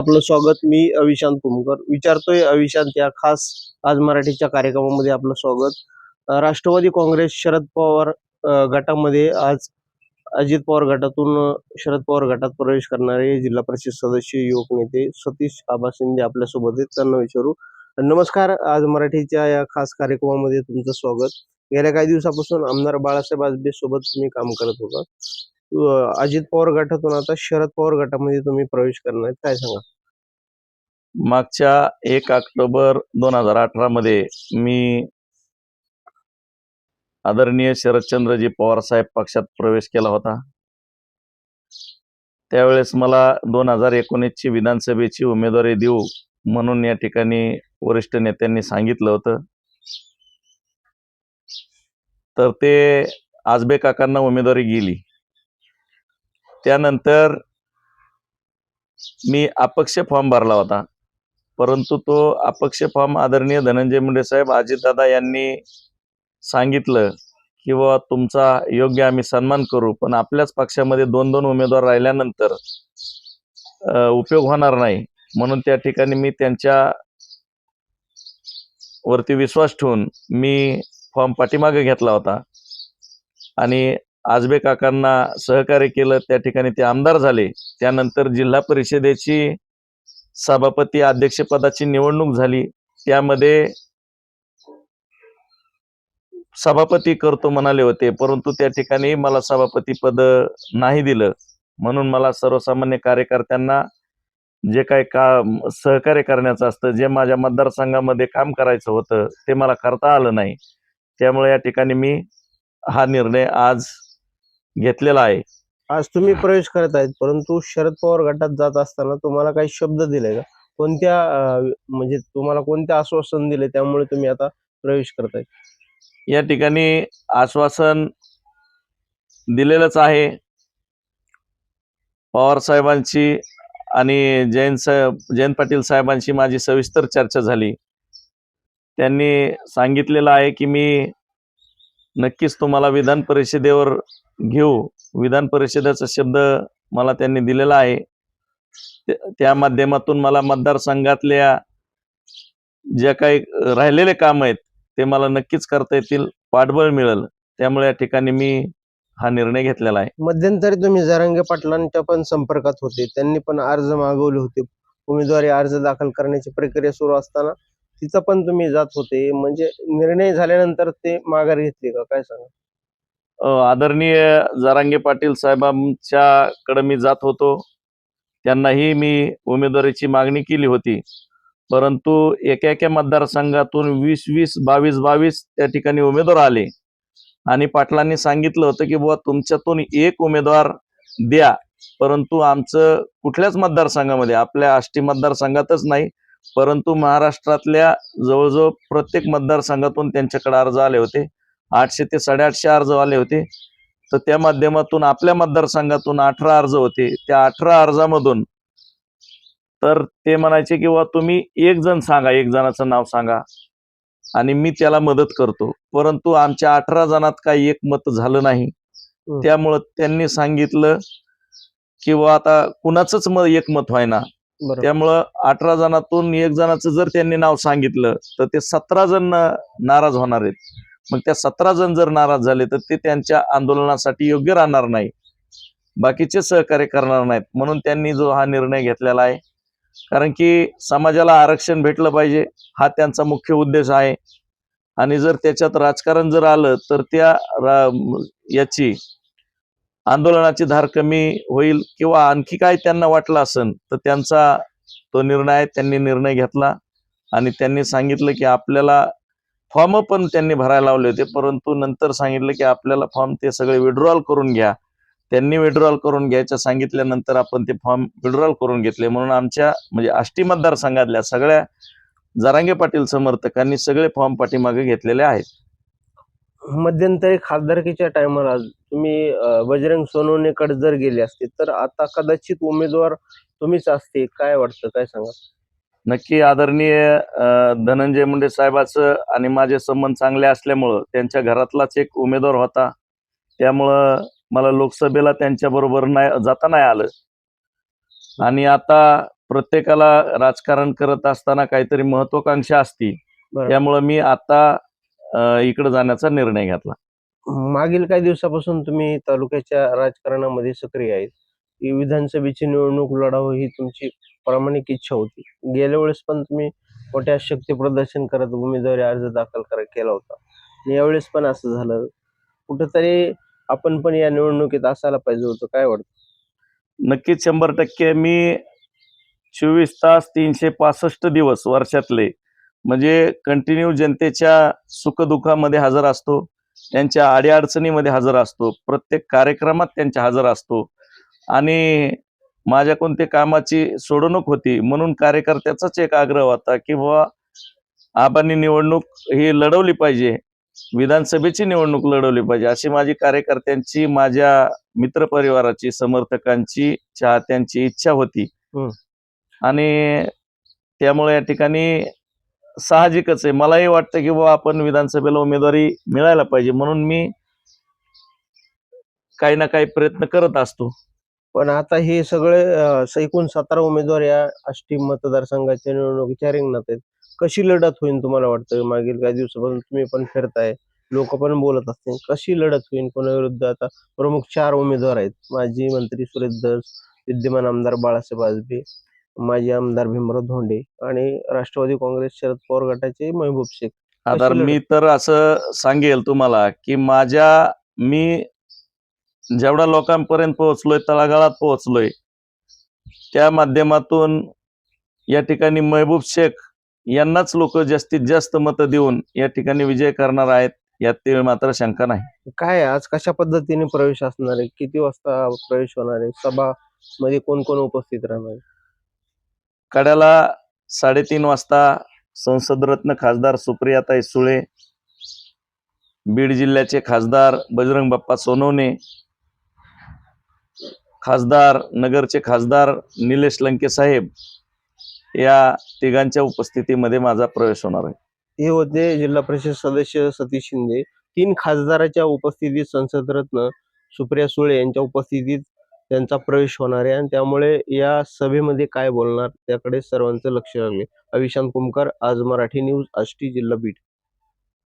आपलं स्वागत मी अविशांत कुमकर विचारतोय अविशांत या खास आज मराठीच्या कार्यक्रमामध्ये आपलं स्वागत. राष्ट्रवादी काँग्रेस शरद पवार गटामध्ये आज अजित पवार गटातून शरद पवार गटात प्रवेश करणारे जिल्हा परिषद सदस्य युवक नेते सतीश आबा शिंदे आपल्यासोबत आहेत. त्यांना विचारू. नमस्कार आज मराठीच्या या खास कार्यक्रमामध्ये तुमचं स्वागत. गेल्या काही दिवसापासून आमदार बाळासाहेब आजबे सोबत तुम्ही काम करत होता. अजित पवार गटातून आता शरद पवार गटामध्ये तुम्ही प्रवेश करणार काय सांगा मागच्या एक ऑक्टोबर दोन हजार अठरा मध्ये मी आदरणीय शरदचंद्रजी पवार साहेब पक्षात प्रवेश केला होता. त्यावेळेस मला दोन हजार एकोणीसची विधानसभेची उमेदवारी देऊ म्हणून या ठिकाणी वरिष्ठ नेत्यांनी सांगितलं होतं. तर ते आजबे काकांना उमेदवारी गेली. त्यानंतर मी अपक्ष फॉर्म भरला होता. परंतु तो अपक्ष फॉर्म आदरणीय धनंजय मुंडे साहेब अजितदादा यांनी सांगितलं की बाबा तुमचा योग्य आम्ही सन्मान करू पण आपल्याच पक्षामध्ये दोन दोन उमेदवार राहिल्यानंतर उपयोग होणार नाही. म्हणून त्या ठिकाणी मी त्यांच्या वरती विश्वास ठेवून मी फॉर्म पाठीमागे घेतला होता. आणि आजबे काकांना सहकार्य केलं त्या ठिकाणी ते आमदार झाले. त्यानंतर जिल्हा परिषदेची सभापती अध्यक्षपदाची निवडणूक झाली. त्यामध्ये सभापती करतो म्हणाले होते परंतु त्या ठिकाणी मला सभापती पद नाही दिलं. म्हणून मला सर्वसामान्य कार्यकर्त्यांना जे काही का सहकार्य करण्याचं असतं जे माझ्या मतदारसंघामध्ये काम करायचं होतं ते मला करता आलं नाही. त्यामुळे या ठिकाणी मी हा निर्णय आज घेतलेला आहे. आज तुम्ही प्रवेश करत आहेत परंतु शरद पवार गटात जात असताना तुम्हाला काही शब्द दिले का? कोणत्या म्हणजे तुम्हाला कोणते आश्वासन दिले त्यामुळे तुम्ही आता प्रवेश करताय या ठिकाणी आश्वासन दिलेलंच आहे. पवार साहेबांची आणि जयंत साहेब जयंत पाटील साहेबांची माझी सविस्तर चर्चा झाली. त्यांनी सांगितलेलं आहे की मी नक्कीच तुम्हाला विधान परिषदेवर घेऊ. विधान परिषदेचा शब्द मला त्यांनी दिलेला आहे. त्या- माध्यमातून मला मतदारसंघातल्या ज्या काही राहिलेले काम आहेत ते मला नक्कीच करता येतील पाठबळ मिळेल. त्यामुळे या ठिकाणी मी हा निर्णय घेतलेला आहे. मध्यंतरी तुम्ही जरांगे पाटलांच्या पण संपर्कात होते. त्यांनी पण अर्ज मागवले होते. उमेदवारी अर्ज दाखल करण्याची प्रक्रिया सुरू असताना तिथं पण तुम्ही जात होते. म्हणजे निर्णय झाल्यानंतर ते माघार घेतली का? काय सांगा? आदरणीय जारांगे पाटील साहेबांच्याकडे मी जात होतो. त्यांनाही मी उमेदवारीची मागणी केली होती. परंतु एका एका मतदारसंघातून वीस वीस बावीस बावीस त्या ठिकाणी उमेदवार आले. आणि पाटलांनी सांगितलं होतं की बुवा तुमच्यातून एक उमेदवार द्या. परंतु आमचं कुठल्याच मतदारसंघामध्ये आपल्या आष्टी मतदारसंघातच नाही परंतु महाराष्ट्रातल्या जवळजवळ प्रत्येक मतदारसंघातून त्यांच्याकडे अर्ज आले होते. आठशे ते साडेआठशे अर्ज आले होते. तर त्या माध्यमातून आपल्या मतदारसंघातून अठरा अर्ज होते. त्या अठरा अर्जामधून तर ते म्हणायचे की बुवा तुम्ही एक जण सांगा एक जणाचं नाव सांगा आणि मी त्याला मदत करतो. परंतु आमच्या अठरा जणात काही एक मत झालं नाही. त्यामुळं त्यांनी सांगितलं की बुवा आता कुणाचंच मत एक मत व्हायना त्यामुळं अठरा जणातून एक जणाचं जर त्यांनी नाव सांगितलं तर ते सतरा जण नाराज होणार आहेत. मग त्या सतरा जण जर नाराज झाले तर ते त्यांच्या आंदोलनासाठी योग्य राहणार नाही. बाकीचे सहकार्य करणार नाहीत. म्हणून त्यांनी जो हा निर्णय घेतलेला आहे. कारण की समाजाला आरक्षण भेटलं पाहिजे हा त्यांचा मुख्य उद्देश आहे. आणि जर त्याच्यात राजकारण जर आलं तर त्या याची आंदोलनाची धार कमी होईल किंवा आणखी काय त्यांना वाटलं असेल तर त्यांचा तो निर्णय आहे. त्यांनी निर्णय घेतला. आणि त्यांनी सांगितलं की आपल्याला फॉर्म पण त्यांनी भरायला लावले होते परंतु नंतर सांगितलं की आपल्याला फॉर्म ते सगळे विड्रॉल करून घ्या. त्यांनी विड्रॉल करून घ्यायचं सांगितल्यानंतर आपण ते फॉर्म विड्रॉल करून घेतले. म्हणून आमच्या म्हणजे आष्टी मतदारसंघातल्या सगळ्या जरांगे पाटील समर्थकांनी सगळे फॉर्म पाठीमागे घेतलेले आहेत. मध्यंतरी खासदारकीच्या टायमाला तुम्ही बजरंग सोनवणेकडे जर गेले असते तर आता कदाचित उमेदवार तुम्हीच असते. काय वाटतं? काय सांगा नक्की आदरणीय धनंजय मुंडे साहेबाचं आणि माझे संबंध चांगले असल्यामुळं त्यांच्या घरातलाच एक उमेदवार होता. त्यामुळं मला लोकसभेला त्यांच्या बरोबर नाही जाता नाही आलं. आणि आता प्रत्येकाला राजकारण करत असताना काहीतरी महत्वाकांक्षा असती. त्यामुळं मी आता इकडे जाण्याचा निर्णय घेतला. मागील काही दिवसापासून तुम्ही तालुक्याच्या राजकारणामध्ये सक्रिय आहेत. विधानसभेची निवडणूक लढावं ही तुमची प्रामाणिक इच्छा होती. गेल्या वेळेस पण तुम्ही मोठ्या शक्ती प्रदर्शन करत उमेदवारी अर्ज दाखल करा केला होता. आणि यावेळेस पण असं झालं. कुठंतरी आपण पण या निवडणुकीत असायला पाहिजे होतं. काय वाटतं? नक्कीच शंभर टक्के. मी चोवीस तास तीनशे पासष्ट दिवस वर्षातले म्हणजे कंटिन्यू जनतेच्या सुखदुःखामध्ये हजर असतो. त्यांच्या अडीअडचणीमध्ये हजर असतो. प्रत्येक कार्यक्रमात त्यांच्या हजर असतो. आणि माझ्या कोणते कामाची सोडवणूक होती म्हणून कार्यकर्त्याचाच एक आग्रह होता की बाबा आपण निवडणूक ही लढवली पाहिजे विधानसभेची निवडणूक लढवली पाहिजे अशी माझी कार्यकर्त्यांची माझ्या मित्रपरिवाराची समर्थकांची चाहत्यांची इच्छा होती. आणि त्यामुळे या ठिकाणी साहजिकच आहे. मलाही वाटतं की बाबा आपण विधानसभेला उमेदवारी मिळायला पाहिजे म्हणून मी काही ना काही प्रयत्न करत असतो. पण आता हे सगळे अं, एकूण सतरा उमेदवार या आष्टी मतदारसंघाच्या निवडणुकीच्या रिंगणात आहेत. कशी लढत होईल तुम्हाला वाटतं? मागील काही दिवसापासून तुम्ही पण फिरताय लोक पण बोलत असतील. कशी लढत होईल कोणाविरुद्ध? आता प्रमुख चार उमेदवार आहेत. माजी मंत्री सुरेश धस विद्यमान आमदार बाळासाहेब आजबे माजी आमदार भीमराव धोंडे आणि राष्ट्रवादी काँग्रेस शरद पवार गटाचे महबूब शेख. आता मी तर असं सांगेल तुम्हाला की माझ्या मी जेवढ्या लोकांपर्यंत पोहोचलोय तळागाळात पोहोचलोय त्या माध्यमातून या ठिकाणी महबूब शेख यांनाच लोक जास्तीत जास्त मतं देऊन या ठिकाणी विजय करणार आहेत यात तीळ मात्र शंका नाही. काय आज कशा पद्धतीने प्रवेश असणार आहे? किती वाजता प्रवेश होणार आहे? सभा मध्ये कोण कोण उपस्थित राहणार आहे? कड्याला साडेतीन वाजता संसदरत्न खासदार सुप्रियाताई सुळे बीड जिल्ह्याचे खासदार बजरंग बाप्पा सोनवणे खासदार नगरचे खासदार निलेश लंके साहेब या तिघांच्या उपस्थितीमध्ये माझा प्रवेश होणार आहे. हे होते जिल्हा परिषद सदस्य सतीश शिंदे. तीन खासदाराच्या उपस्थितीत संसद रत्न सुप्रिया सुळे यांच्या उपस्थितीत त्यांचा प्रवेश होणार आहे. आणि त्यामुळे या सभेमध्ये काय बोलणार त्याकडे सर्वांचं लक्ष लागले. अविशांत कुमकर आज मराठी न्यूज आष्टी जिल्हा बीड.